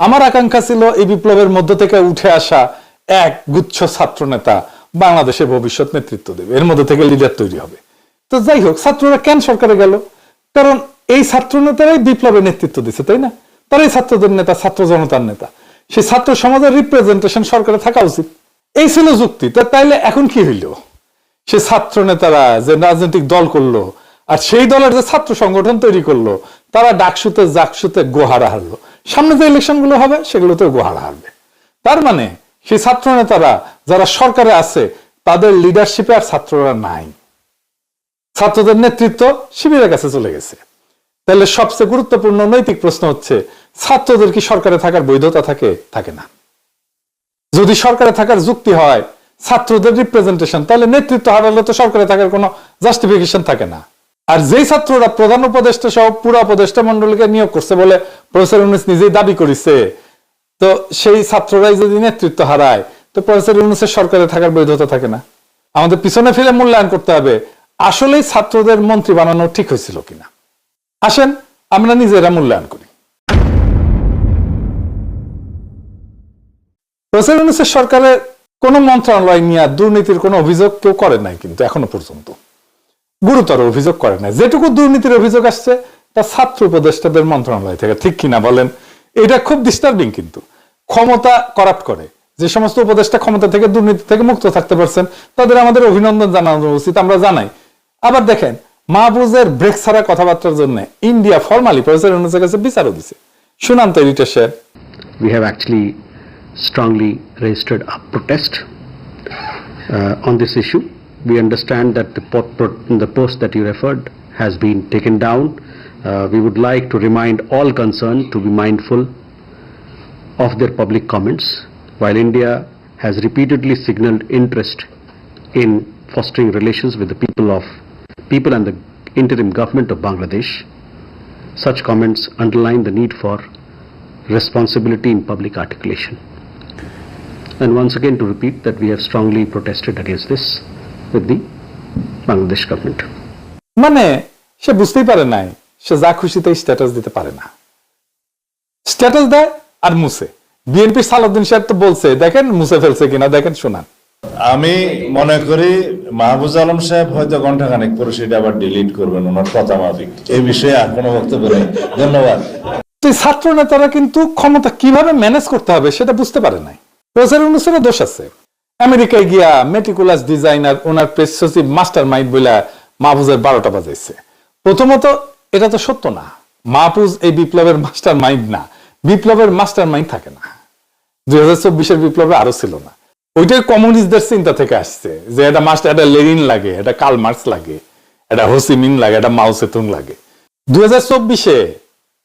আমার আকাঙ্ক্ষা ছিল এই বিপ্লবের মধ্য থেকে উঠে আসা এক গুচ্ছ ছাত্র নেতা বাংলাদেশের ভবিষ্যৎ নেতৃত্ব দেবে। এর মধ্যে থেকে লিডার তৈরি হবে। তো যাই হোক, ছাত্ররা কেন সরকারে গেল? কারণ এই ছাত্র নেতারাই বিপ্লবের নেতৃত্ব দিচ্ছে তাই না? তারাই ছাত্রদের নেতা, ছাত্র জনতার নেতা। সেই ছাত্র সমাজের রিপ্রেজেন্টেশন সরকারে থাকা উচিত। এই ছিল যুক্তি। তা তাইলে এখন কি হইল? সে ছাত্র নেতারা যে রাজনৈতিক দল করল, আর সেই দলের যে ছাত্র সংগঠন তৈরি করল, তারা ডাকসুতে জাকসুতে গোহারা হারলো। সামনে যে ইলেকশনগুলো হবে সেগুলোতে গোহারা হারবে তার মানে সেই ছাত্র নেতারা যারা সরকারে আছে, তাদের লিডারশিপে আর ছাত্ররা নাই। ছাত্রদের নেতৃত্ব শিবিরের কাছে চলে গেছে। তাহলে সবচেয়ে গুরুত্বপূর্ণ নৈতিক প্রশ্ন হচ্ছে, ছাত্রদের কি সরকারে থাকার বৈধতা থাকে থাকে না? যদি সরকারে থাকার যুক্তি হয়, ছাত্রদের রিপ্রেজেন্টেশন তাহলে নেতৃত্ব হারালে তো সরকারে থাকার কোনো জাস্টিফিকেশন থাকে না। আর যেই ছাত্ররা প্রধান উপদেষ্টা সহ পুরো উপদেষ্টা মন্ডলীকে নিয়োগ করছে বলে প্রফেসর ইউনুস নিজেই দাবি করেছে, তো সেই ছাত্ররাই যদি নেতৃত্ব হারায়, তো প্রফেসর ইউনুসের সরকারে থাকার বৈধতা থাকে না। আমাদের পিছনে ফিরে মূল্যায়ন করতে হবে। আসলেই ছাত্রদের মন্ত্রী বানানো ঠিক হয়েছিল কিনা? আসেন, আমরা নিজেরা মূল্যায়ন করি। প্রফেসর ইউনুসের সরকারের কোন মন্ত্রণালয় নিয়ে দুর্নীতির কোনো অভিযোগ কেউ করে নাই কিন্তু এখনও পর্যন্ত। গুরুতর অভিযোগ করে না। যেটুকু দুর্নীতির অভিযোগ আসছে তা ছাত্র উপদেষ্টাদের মন্ত্রণালয় থেকে। ঠিক কিনা বলেন? এটা খুব ডিস্টার্বিং কিন্তু। ক্ষমতা করাপ্ট করে। যে সমস্ত উপদেষ্টা ক্ষমতা থেকে দুর্নীতি থেকে মুক্ত থাকতে পারছেন তাদের আমাদের অভিনন্দন জানানো উচিত আমরা জানাই। আবার দেখেন মাহবুজের ব্রেক ছাড়া কথাবার্তার জন্য ইন্ডিয়া ফর্মালি প্রফেসর ইউনুসের কাছে বিচারও দিছে। শুনান তো editor we have actually strongly registered a protest uh, on this issue. We understand that the, the post that you referred has been taken down. Uh, we would like to remind all concerned to be mindful of their public comments. While India has repeatedly signaled interest in fostering relations with the people of people and the interim government of Bangladesh, such comments underline the need for responsibility in public articulation. And once again to repeat that we have strongly protested against this with the Bangladesh government. মানে সে বুঝতেই পারে নাই সে যা খুশিতে status দিতে পারে না। Status দেয় আর মুছে। বিএনপি সালাউদ্দিন সাহেব তো বলছে দেখেন মুছে ফেলছে কিনা দেখেন শোনান। আমি মনে করি মাহবুজ আলম সাহেব হয়তো ঘন্টাখানেক পরে সেটা আবার ডিলিট করবেন ওনার কথা মাফিক। এই বিষয়ে আর কোনো বক্তব্য নেই। ধন্যবাদ। ছাত্র নেতারা কিন্তু ক্ষমতা কীভাবে ম্যানেজ করতে হবে সেটা বুঝতে পারে নাই। প্রফেসর ইউনুসেরও দোষ আছে। আমেরিকায় গিয়া মেটিকুলাস ডিজাইনার ওনার প্রেস সচিব মাস্টার মাইন্ড বলে মাহফুজের বারোটা বাজাইছে। প্রথমত, এটা তো সত্য না। মাহফুজ এই বিপ্লবের মাস্টার মাইন্ড না। বিপ্লবের মাস্টার মাইন্ড থাকে না। দুই হাজার চব্বিশের বিপ্লবে আরও ছিল না। ওইটাই কমিউনিস্টদের চিন্তা থেকে আসছে যে এটা মাস্টার এটা লেনিন লাগে, এটা কাল মার্কস লাগে, এটা হোসিমিন লাগে, এটা মাও সেতুং লাগে। দুই হাজার চব্বিশে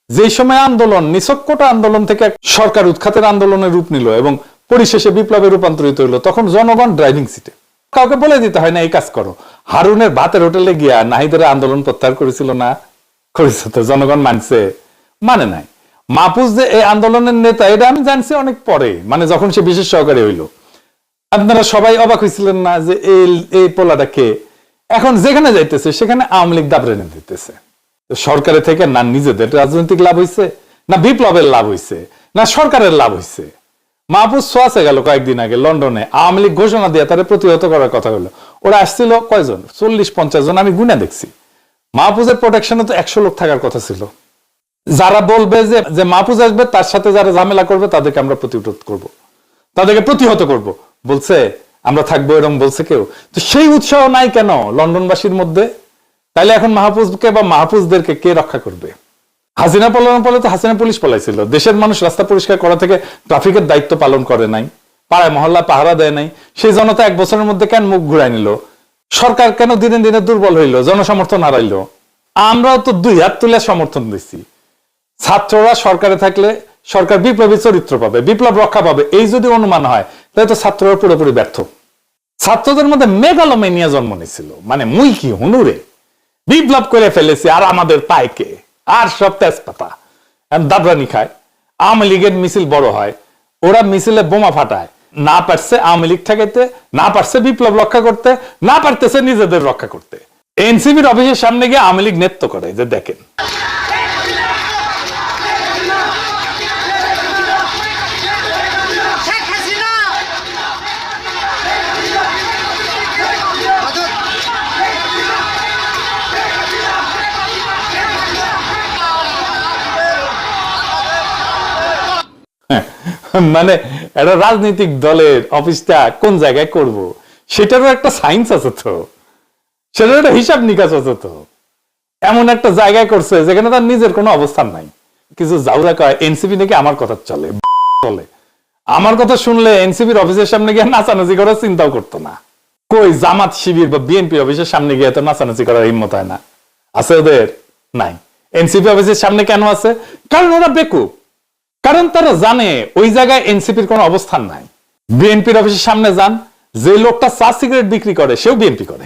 যেই সময় আন্দোলন নিছক্কটা আন্দোলন থেকে সরকার উৎখাতের আন্দোলনের রূপ নিল এবং পরিশেষে বিপ্লবে রূপান্তরিত হলো তখন জনগণ ড্রাইভিং সিটে কাউকে বলে দিতে হয় না, এই কাজ করো। হারুনের ভাতের হোটেলে গিয়া নাহিদের আন্দোলন প্রত্যাহার করেছিল না? করেছে তো, জনগণ মানছে? মানে নাই। মাহফুজ যে এই আন্দোলনের নেতা, এটা আমি জানছি অনেক পরে মানে যখন সে বিশেষ সহকারী হইল। আপনারা সবাই অবাক হয়েছিলেন না যে এই এই পোলাটা কে? এখন যেখানে যাইতেছে, সেখানে আওয়ামী লীগ দাবরে নিয়ে দিতেছে তো সরকারে থেকে না নিজেদের রাজনৈতিক লাভ হইছে, না বিপ্লবের লাভ হইছে, না সরকারের লাভ হইছে। মাহফুজ সোয়াসে গেল কয়েকদিন আগে লন্ডনে। আওয়ামী লীগ ঘোষণা দিয়ে তারা প্রতিহত করার কথা হলো। ওরা আসছিল কয়জন? চল্লিশ, পঞ্চাশ জন। আমি গুনে দেখছি। মাহফুজের প্রোটেকশনে তো একশো লোক থাকার কথা ছিল। যারা বলবে যে যে মাহফুজ আসবে, তার সাথে যারা ঝামেলা করবে, তাদেরকে আমরা প্রতিরোধ করব। তাদেরকে প্রতিহত করব। বলছে, আমরা থাকব এরকম বলছে কেউ। তো সেই উৎসাহ নাই কেন লন্ডনবাসীর মধ্যে? তাইলে এখন মাহফুজকে বা মাহফুজদেরকে কে রক্ষা করবে? হাসিনা পালানো পলে তো হাসিনা পুলিশ পলাইছিল। দেশের মানুষ রাস্তা পরিষ্কার করা থেকে ট্রাফিকের দায়িত্ব পালন করে নাই। পাড়ায় মহল্লা পাহারা দেয় নাই। সেই জনতা এক বছরের মধ্যে কেন মুখ ঘুরাই নিল? সরকার কেন দিনে দিনে দুর্বল হইল? জনসমর্থন হারাইলো। আমরাও তো দুই হাত তুলে সমর্থন দিচ্ছি ছাত্ররা সরকারে থাকলে সরকার বিপ্লবী চরিত্র পাবে, বিপ্লব রক্ষা পাবে। এই যদি অনুমান হয়, তাহলে তো ছাত্ররা পুরোপুরি ব্যর্থ। ছাত্রদের মধ্যে মেগালোমেনিয়া জন্ম নিয়েছিল মানে মুই কি হুনুরে? বিপ্লব করে ফেলেছি, আর আমাদের পায়কে আর সব তেজপাতা। দাবরানি খায়, আওয়ামী লীগের মিছিল বড় হয়, ওরা মিছিলে বোমা ফাটায়। না পারছে আওয়ামী লীগ ঠেকাইতে, না পারছে বিপ্লব রক্ষা করতে, না পারতেছে নিজেদের রক্ষা করতে। এনসিবির অফিসের সামনে গিয়ে আওয়ামী লীগ নেত্য করে, যে দেখেন। মানে একটা রাজনৈতিক দলের অফিসটা কোন জায়গায় করব? সেটারও একটা সায়েন্স আছে তো। সেটার একটা হিসাব নিকাশ আছে তো। এমন একটা জায়গায় করছে যেখানে তার নিজের কোনো অবস্থান নাই। কিছু জাউরা কয়, এনসিপি নাকি আমার কথা চলে? চলে আমার কথা শুনলে এনসিপির অফিসের সামনে গিয়ে নাচানাচি করার চিন্তাও করতো না। কই জামাত শিবির বা বিএনপি অফিসের সামনে গিয়ে তো নাচানাচি করার হিম্মত হয় না। আছে ওদের? নাই। এনসিপি অফিসের সামনে কেন আছে? কারণ ওরা বেকুব। কারণ তারা জানে ওই জায়গায় এনসিপির কোনো অবস্থান নাই। বিএনপির অফিসের সামনে যান, যে লোকটা চা সিগারেট বিক্রি করে, সেও বিএনপি করে।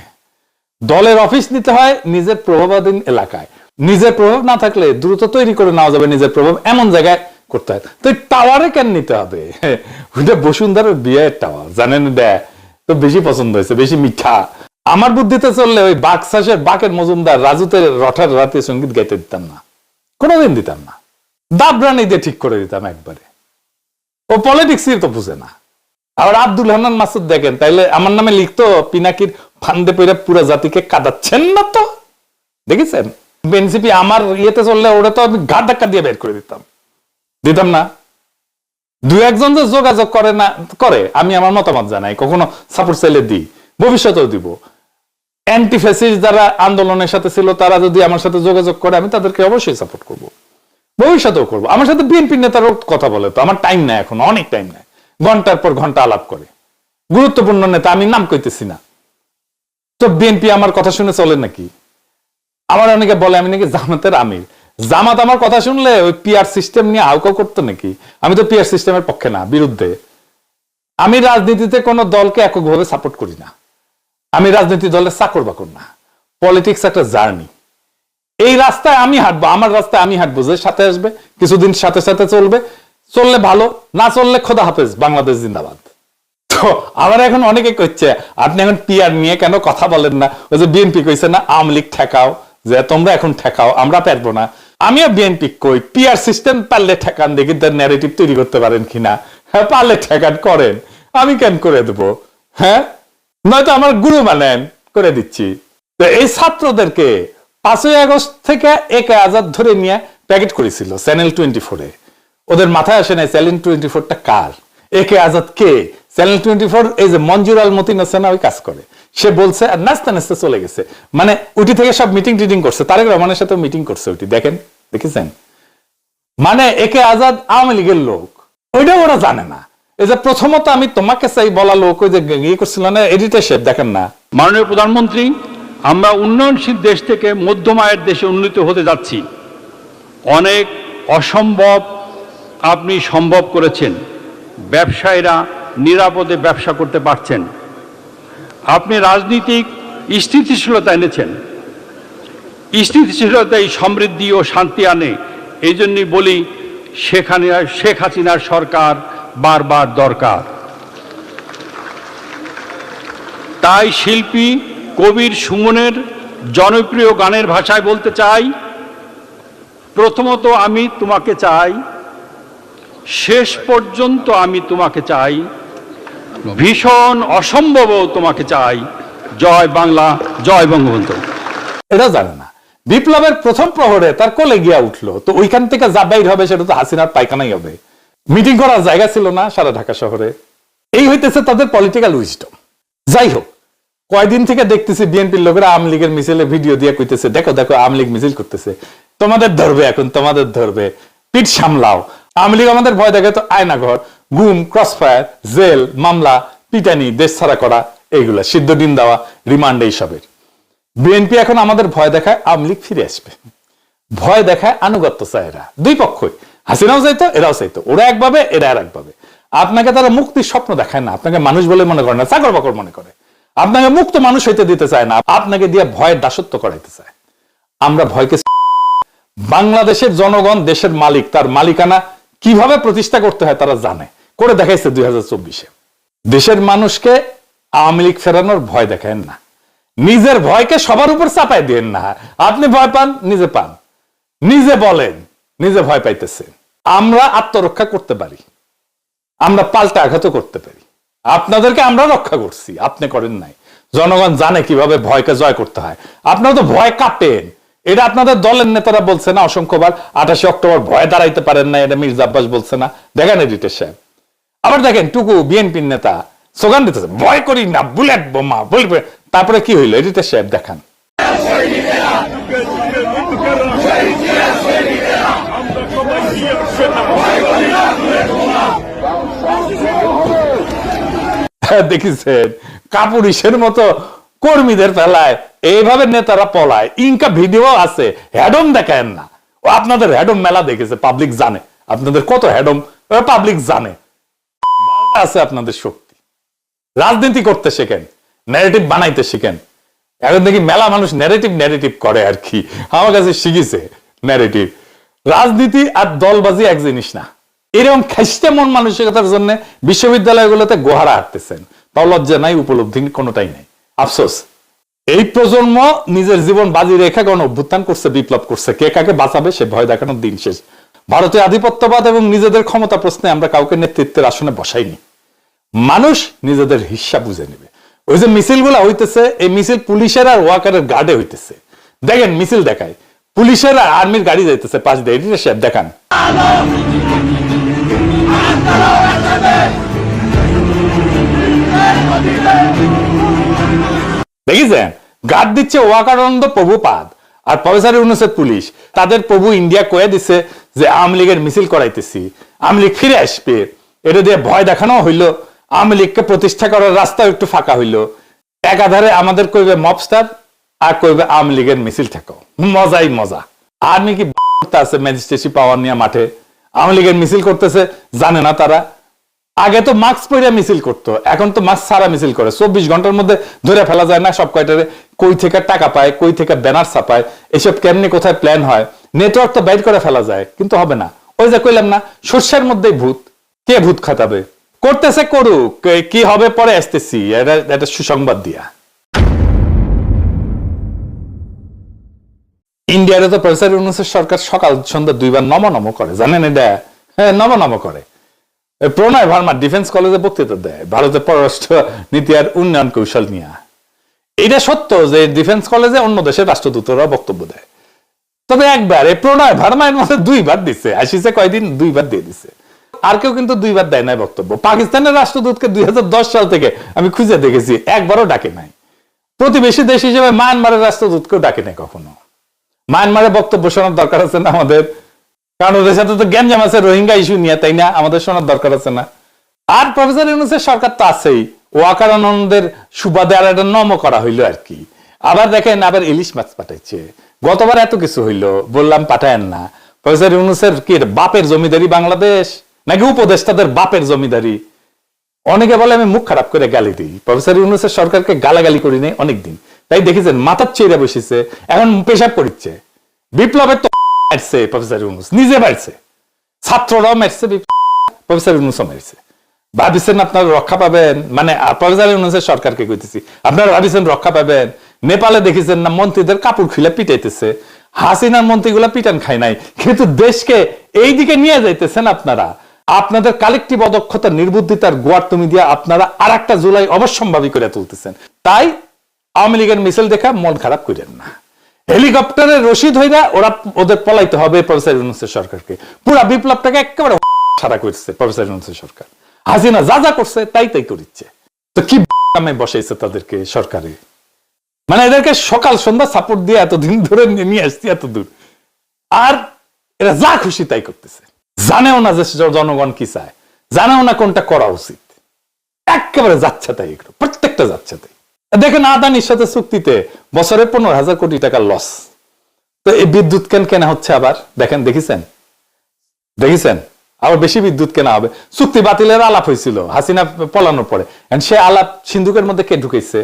দলের অফিস নিতে হয় নিজের প্রভাবাধীন এলাকায়। নিজের প্রভাব না থাকলে দ্রুত তৈরি করে নেওয়া যাবে নিজের প্রভাব এমন জায়গায় করতে হয়। তো টাওয়ারে কেন নিতে হবে? ওইটা বসুন্ধরার বিয়ের টাওয়ার, জানেন এটা? তো বেশি পছন্দ হয়েছে, বেশি মিঠা। আমার বুদ্ধিতে চললে ওই বাকশাসের বাকের মজুমদার রাজুতের রঠার রাতে সংগীত গাইতে দিতাম না। কোনোদিন দিতাম না। দাবরানি দিয়ে ঠিক করে দিতাম একবারে। ও পলিটিক্সই তো বুঝে না। আবার আব্দুল হান্নান মাসুদ দেখেন, তাইলে আমার নামে লিখতো, পিনাকির ফান্দে পইরা পুরো জাতিকে কাঁদাচ্ছেন না তো? দেখেছেন? এনসিপি আমার ইয়েতে চললে ওটা তো আমি ঘাট ধাক্কা দিয়ে বের করে দিতাম। দিতাম না। দু একজন যে যোগাযোগ করে না, করে, আমি আমার মতামত জানাই, কখনো সাপোর্ট চাইলে দিই, ভবিষ্যতেও দিব। অ্যান্টি ফ্যাসিস্ট যারা আন্দোলনের সাথে ছিল, তারা যদি আমার সাথে যোগাযোগ করে, আমি তাদেরকে অবশ্যই সাপোর্ট করব। ভবিষ্যতেও করব। আমার সাথে বিএনপি নেতারও কথা বলে, তো আমার টাইম নাই এখন, অনেক টাইম নাই। ঘণ্টার পর ঘণ্টা আলাপ করে। গুরুত্বপূর্ণ নেতা, আমি নাম কইতেছি না। তো বিএনপি আমার কথা শুনে চলে নাকি? আমার অনেকে বলে, আমি নাকি জামাতের আমির। জামাত আমার কথা শুনলে ওই পিআর সিস্টেম নিয়ে আউকাও করতো নাকি? আমি তো পিআর সিস্টেমের পক্ষে না, বিরুদ্ধে। আমি রাজনীতিতে কোনো দলকে এককভাবে সাপোর্ট করি না। আমি রাজনীতি দলের চাকর বাকর না। পলিটিক্স একটা জার্নি। এই রাস্তায় আমি হাঁটবো, আমার রাস্তায় আমি হাঁটবো, যে সাথে আসবে, কিছুদিন সাথে সাথে চলবে, চললে ভালো, না চললে খোদা হাফেজ, বাংলাদেশ জিন্দাবাদ। তো আমার এখন অনেকে কইছে, আপনি এখন পিআর নিয়ে কেন কথা বলেন না? ওই যে বিএনপি কইছে না, আওয়ামী লীগ ঠেকাও, যে তোমরা এখন ঠেকাও, আমরা পারব না। আমিও বিএনপি কই পিয়ার সিস্টেম পারলে ঠেকান, দেখি তার ন্যারেটিভ তৈরি করতে পারেন কিনা। হ্যাঁ পারলে ঠেকান করেন, আমি কেন করে দেবো? হ্যাঁ? নয়তো আমার গুরু মানেন করে দিচ্ছি। এই ছাত্রদেরকে পাঁচই আগস্ট থেকে একে আজাদ ধরে নিয়ে প্যাকেট করেছিল চ্যানেল টোয়েন্টি ফোরে ওদের মাথায় আসে না চ্যানেল টোয়েন্টি ফোরটা কার? একে আজাদ কে? চ্যানেল টোয়েন্টি ফোর এই যে মঞ্জুর আল মতিন আছে না, ওই কাজ করে। সে বলছে, আর নাচতে নাচতে চলে গেছে। মানে উটি থেকে সব মিটিং টিটিং করছে। তারেক রহমানের সাথে মিটিং করছে ওইটি দেখেন, দেখেছেন? মানে একে আজাদ আওয়ামী লীগের লোক। ওইটা ওরা জানে না। এই যে প্রথমত আমি তোমাকে চাই বলা লোক, ওই যে ইয়ে করছিল না, এডিটার দেখেন না। মাননীয় প্রধানমন্ত্রী আমরা উন্নয়নশীল দেশ থেকে মধ্যম আয়ের দেশে উন্নীত হতে যাচ্ছি। অনেক অসম্ভব আপনি সম্ভব করেছেন। ব্যবসায়ীরা নিরাপদে ব্যবসা করতে পারছেন। আপনি রাজনীতিক স্থিতিশীলতা এনেছেন। স্থিতিশীলতাই সমৃদ্ধি ও শান্তি আনে। এই জন্যই বলি, সেখানে শেখ হাসিনার সরকার বারবার দরকার। তাই শিল্পী কবির সুমনের জনপ্রিয় গানের ভাষায় বলতে চাই, প্রথমত আমি তোমাকে চাই, শেষ পর্যন্ত আমি তোমাকে চাই, ভীষণ অসম্ভব তোমাকে চাই। জয় বাংলা, জয় বঙ্গবন্ধু। এটা জানে না। বিপ্লবের প্রথম প্রহরে তার কোলে গিয়া উঠল। তো ওইখান থেকে যা বাইর হবে সেটা তো হাসিনার পায়খানাই হবে। মিটিং করার জায়গা ছিল না সারা ঢাকা শহরে। এই হইতেছে তাদের পলিটিক্যাল উইস্টম যাই হোক কয়দিন থেকে দেখতেছি বিএনপির লোকেরা আওয়ামী লীগের মিছিলে ভিডিও দিয়ে কইতেছে, দেখো দেখো, আওয়ামী লীগ মিছিল করতেছে। তোমাদের ধরবে এখন, তোমাদের ধরবে। পিঠ সামলাও। আওয়ামী লীগ আমাদের ভয় দেখে তো আয়নাঘর, গুম, ক্রসফায়ার, জেল, মামলা, পিটানি, দেশ ছাড়া করা, এইগুলা, সিদ্ধ দিন দেওয়া, রিমান্ড এইসবের। বিএনপি এখন আমাদের ভয় দেখায় আওয়ামী লীগ ফিরে আসবে। ভয় দেখায় আনুগত্য চায় এরা, দুই পক্ষই। হাসিনাও চাইতো, এরাও চাইতো। ওরা একভাবে এরা আর একভাবে আপনাকে তারা মুক্তির স্বপ্ন দেখায় না। আপনাকে মানুষ বলে মনে করে না চাকর বাকর মনে করে। আপনাকে মুক্ত মানুষ হইতে দিতে চায় না, আপনাকে দিয়ে ভয়ের দাসত্ব করাইতে চায়। আমরা ভয়কে বাংলাদেশের জনগণ, দেশের মালিক, তার মালিকানা কীভাবে প্রতিষ্ঠা করতে হয় তারা জানে। করে দেখাইছে দুই হাজার চব্বিশে। দেশের মানুষকে আওয়ামী লীগ ফেরানোর ভয় দেখায় না। নিজের ভয়কে সবার উপর চাপাই দিয়েন না। আপনি ভয় পান, নিজে পান। নিজে বলেন, নিজে ভয় পাইতেছে আমরা আত্মরক্ষা করতে পারি। আমরা পাল্টা আঘাতও করতে পারি। আপনাদেরকে আমরা রক্ষা করছি, আপনি করেন নাই। জনগণ জানে কীভাবে ভয়কে জয় করতে হয়। আপনারা তো ভয় কাঁপেন এটা আপনাদের দলের নেতারা বলছে না, অসংখ্যবার। আঠাশে অক্টোবর ভয়ে দাঁড়াইতে পারেন না, এটা মির্জা আব্বাস বলছে না। দেখেন এডিটর সাহেব। আবার দেখেন টুকু বিএনপির নেতা স্লোগান দিতেছে, ভয় করি না, বুলেট বোমা বলবে তারপরে কি হইল? এডিটর সাহেব দেখান। দেখেছেন? কাপুরিসের মতো কর্মীদের ফেলায়। এইভাবে নেতারা পলায়। ইনকা ভিডিও আছে। হ্যাডম দেখায় না। ও আপনাদের হ্যাডম মেলা দেখেছে পাবলিক জানে। আপনাদের কত হ্যাডম পাবলিক জানে। আছে আপনাদের শক্তি। রাজনীতি করতে শেখেন ন্যারেটিভ বানাইতে শিখেন। এখন দেখি মেলা মানুষ ন্যারেটিভ ন্যারেটিভ করে আর কি। আমার কাছে শিখেছে ন্যারেটিভ রাজনীতি আর দলবাজি এক জিনিস না। এরকম খ্যাসতে মন মানসিকতার জন্য বিশ্ববিদ্যালয়গুলোতে গোহারা হাঁটতেছেন। তাও লজ্জা নাই, উপলব্ধি কোনোটাই নেই। আফসোস। এই প্রজন্ম নিজের জীবন বাজি রেখে গণ অভ্যুত্থান করছে, বিপ্লব করছে। কে কাকে বাঁচাবে সে ভয় দেখানোর দিন শেষ। ভারতীয় আধিপত্যবাদ এবং নিজেদের ক্ষমতা প্রশ্নে আমরা কাউকে নেতৃত্বের আসনে বসাইনি। মানুষ নিজেদের হিসাব বুঝে নেবে। ওই যে মিছিলগুলা হইতেছে, এই মিছিল পুলিশের আর ওয়াকারের গার্ডে হইতেছে। দেখেন, মিছিল দেখায়। পুলিশের আর আর্মির গাড়ি যাইতেছে পাঁচ দিয়ে। দেখান। দেখেছেন গার্ড দিচ্ছে ওয়াকারন্দ প্রভুপাদ আর প্রফেসর ইউনুসের পুলিশ। তাদের প্রভু ইন্ডিয়া কয়ে দিছে যে আওয়ামী লীগের মিছিল করাইতেছি। আওয়ামী লীগ ফিরে আসবে। এটা দিয়ে ভয় দেখানো হইল। আওয়ামী লীগকে প্রতিষ্ঠা করার রাস্তা একটু ফাঁকা হইল। একাধারে আমাদের কইবে মবস্টার আর কইবে আওয়ামী লীগের মিছিল থাকো। মজাই মজা। আর্মি কি করতে আছে ম্যাজিস্ট্রেসি পাওয়ার নিয়ে মাঠে। আওয়ামী লীগের মিছিল করতেছে, জানে না তারা। আগে তো মাস্ক পরে মিছিল করতো, এখন তো মাস্ক ছাড়া মিছিল করে। চব্বিশ ঘণ্টার মধ্যে ধরে ফেলা যায় না সব কয়টারে, কই থেকে টাকা পায়, কই থেকে ব্যানার ছাপায়, এসব কেমনি কোথায় প্ল্যান হয়? নেটওয়ার্ক তো বাইর করে ফেলা যায়, কিন্তু হবে না। ওই যে কইলাম না শস্যের মধ্যেই ভূত। কে ভূত খাতাবে করতেছে করুক কি হবে পরে আসতেছি, এটা এটা সুসংবাদ দিয়া। ইন্ডিয়ারে তো প্রফেসর ইউনুসের সরকার সকাল সন্ধ্যা দুইবার নম নম করে, জানেন এটা? হ্যাঁ নম নম করে। প্রণয় ভার্মা ডিফেন্স কলেজে বক্তৃতা দেয়, ভারতের পররাষ্ট্র নীতি আর উন্নয়ন কৌশল নিয়ে। এটা সত্য যে ডিফেন্স কলেজে অন্য দেশের রাষ্ট্রদূতরা বক্তব্য দেয়। তবে একবার এই প্রণয় ভার্মা এর মধ্যে দুইবার দিচ্ছে আসিছে কয়দিন? দুইবার দিয়ে দিছে। আর কেউ কিন্তু দুইবার দেয় নাই বক্তব্য। পাকিস্তানের রাষ্ট্রদূতকে দুই হাজার দশ সাল থেকে আমি খুঁজে দেখেছি, একবারও ডাকে নাই। প্রতিবেশী দেশ হিসেবে মায়ানমারের রাষ্ট্রদূতকেও ডাকে নাই কখনো। মায়ানমারে বক্তব্য শোনার দরকার আছে না আমাদের? কারণ ওদের সাথে তো গ্যাঞ্জাম আছে, রোহিঙ্গা ইস্যু নিয়ে, তাই না? আমাদের শোনার দরকার আছে না। আর প্রফেসর ইউনুসের সরকার তো আছেই। ওয়াকার আনন্দের সুবাদে আর একটা নম করা হইল আর কি। আবার দেখেন, আবার ইলিশ মাছ পাঠাইছে। গতবার এত কিছু হইল, বললাম পাঠায়েন না। প্রফেসর ইউনুসের কি বাপের জমিদারি বাংলাদেশ? নাকি উপদেষ্টাদের বাপের জমিদারি? অনেকে বলে আমি মুখ খারাপ করে গালি দিই। প্রফেসর ইউনুসের সরকারকে গালাগালি করি নাই অনেকদিন। তাই দেখেছেন, মাথার চেয়ে বসেছে, এখন পেশাব করিচ্ছে। বিপ্লবের তো মারছে প্রফেসর ইউনুস, নিজে মারছে। ছাত্ররাও মারছে প্রফেসর ইউনুসও মারছে। ভাবিছেন আপনারা রক্ষা পাবেন? মানে প্রফেসর ইউনুসের সরকারকে কইতেছি, আপনারা ভাবিছেন রক্ষা পাবেন? নেপালে দেখেছেন না, মন্ত্রীদের কাপড় খুলে পিটাইতেছে। হাসিনার মন্ত্রীগুলা পিটান খায় নাই। কিন্তু দেশকে এই দিকে নিয়ে যাইতেছেন আপনারা। আপনাদের কালেকটিভ অদক্ষতা, নির্বুদ্ধিতার গোয়ার তুমি দিয়ে আপনারা আর একটা জুলাই অবশ্যম্ভাবী করে তুলতেছেন। তাই আওয়ামী লীগের মিছিল দেখা মন খারাপ করেন না। হেলিকপ্টারের রশিদ হইরা ওরা ওদের পলাইতে হবে প্রফেসর ইউনুসের সরকারকে। পুরা বিপ্লবটাকে একেবারে সারা করছে প্রফেসর ইউনুসের সরকার। হাসিনা যা যা করছে, তাই তাই করিচ্ছে। তো কি কামে বসাইছে তাদেরকে সরকারে? মানে এদেরকে সকাল সন্ধ্যা সাপোর্ট দিয়ে এতদিন ধরে নিয়ে আসছি এত দূর আর এরা যা খুশি তাই করতেছে। জানেও না যে জনগণ কি চায়। জানেও না কোনটা করা উচিত। একেবারে যাচ্ছে তাই এগুলো। প্রত্যেকটা যাচ্ছে তাই। দেখেন আদানির সাথে চুক্তিতে বছরে পনেরো হাজার কোটি টাকা লস তো এই বিদ্যুৎ কেন কেনা হচ্ছে আবার? দেখেন, দেখেছেন? দেখেছেন? আবার বেশি বিদ্যুৎ কেনা হবে। চুক্তি বাতিলের আলাপ হয়েছিল, হাসিনা পলানোর পরে। সে আলাপ সিন্ধুকের মধ্যে কে ঢুকেছে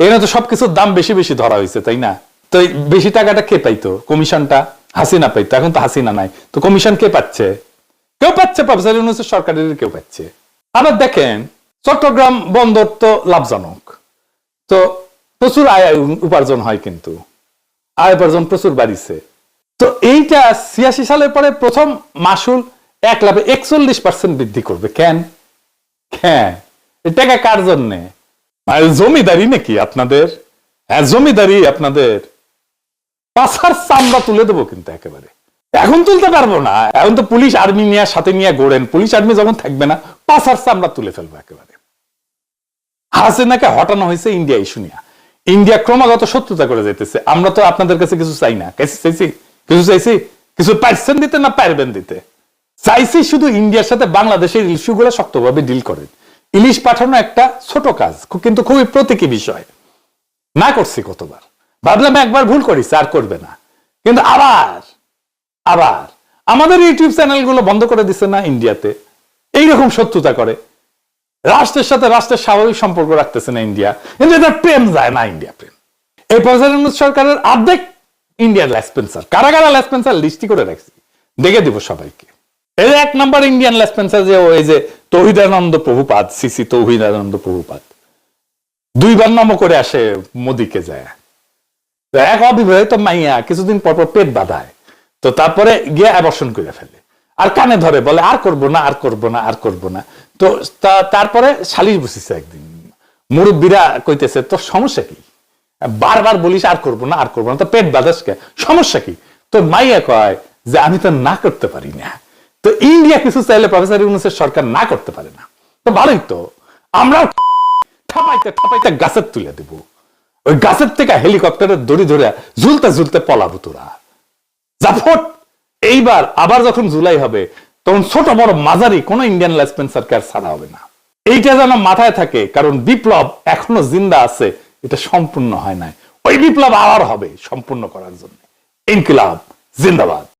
এখানে তো সবকিছুর দাম বেশি বেশি ধরা হয়েছে, তাই না? তো বেশি টাকাটা কে পাইতো? কমিশনটা? হাসিনা পাইতো, এখন তো হাসিনা নাই। তো কমিশন কে পাচ্ছে? কেউ পাচ্ছে, প্রফেসর ইউনুসের সরকারের কেউ পাচ্ছে। আবার দেখেন, চট্টগ্রাম বন্দর তো লাভজনক। তো প্রচুর আয় উপার্জন হয় কিন্তু। আয় উপার্জন প্রচুর বাড়িছে। তো এইটা ছিয়াশি সালের পরে প্রথম মাসুল এক লাভে একচল্লিশ পার্সেন্ট বৃদ্ধি করবে। কেন? কেন? এ টাকা কার জন্যে? জমিদারি নাকি আপনাদের? হ্যাঁ জমিদারি আপনাদের? পাশার চামড়া তুলে দেবো কিন্তু একেবারে। এখন তুলতে পারব না। এখন তো পুলিশ আর্মি নিয়ে সাথে নিয়ে গড়েন। পুলিশ আর্মি যখন থাকবে না, পাশার চামড়া তুলে ফেলব একেবারে। হাসিনাকে হটানো হয়েছে ইন্ডিয়া ইস্যু নিয়ে। ইন্ডিয়া ক্রমাগত শত্রুতা করে যাইতেছে। আমরা তো আপনাদের কাছে কিছু চাই না। কিছু চাইছি? কিছু চাইছি? কিছু পারছেন দিতে না পারবেন দিতে? চাইছি শুধু ইন্ডিয়ার সাথে বাংলাদেশের ইস্যুগুলো শক্তভাবে ডিল করেন। ইলিশ পাঠানো একটা ছোট কাজ কিন্তু খুবই প্রতীকী বিষয়। না করছি কতবার। ভাবলাম একবার ভুল করিস আর করবে না। কিন্তু আবার আবার। আমাদের ইউটিউব চ্যানেলগুলো বন্ধ করে দিচ্ছে না ইন্ডিয়াতে। এইরকম শত্রুতা করে। রাষ্ট্রের সাথে রাষ্ট্রের স্বাভাবিক সম্পর্ক রাখতেছে না ইন্ডিয়া। কিন্তু এটা প্রেম যায় না ইন্ডিয়া প্রেম। এই প্রধানমন্ত্রী সরকারের অর্ধেক ইন্ডিয়ান ল্যাসপেন্সার কারা কারা ল্যাসপেন্সার লিস্টি করে রাখছি। দেখে দিব সবাইকে। এক ইন্ডিয়ান যে ওই যে প্রভুপাদ, সিসি প্রভুপাদ। দুইবার নম করে আসে মোদিকে যায়। এক অবিবাহিত মাইয়া কিছুদিন পর পর পেট বাঁধায়। তো তারপরে গিয়ে অ্যাবর্শন করে ফেলে। আর কানে ধরে বলে, আর করব না, আর করব না, আর করব না। তো তারপরে সালিশ বসেছে একদিন। মুরব্বীরা কইতেছে, তোর সমস্যা কি? বারবার বলিস, আর করব না, আর করব না। তো পেট বাদাস কে? সমস্যা কি? তোর মাইয়া কয় যে, আমি তো না করতে পারি না। তো ইন্ডিয়া কিছু চাইলে প্রফেসর ইউনুসের সরকার না করতে পারে না। তো ভালোই তো। আমরাও ঠাপাইতে ঠাপাইতে গাছের তুলে দেব। ওই গাছের থেকে হেলিকপ্টারের দড়ি ধরে ঝুলতে ঝুলতে পলাবো তোরা। জাফট এইবার, আবার যখন জুলাই হবে তখন ছোট বড় মাঝারি কোনো ইন্ডিয়ান লাইসপেন সরকার ছাড়া হবে না। এইটা যেন মাথায় থাকে, কারণ বিপ্লব এখনও জিন্দা আছে, এটা সম্পূর্ণ হয় নাই। ওই বিপ্লব আবার হবে সম্পূর্ণ করার জন্য। ইনকিলাব, জিন্দাবাদ।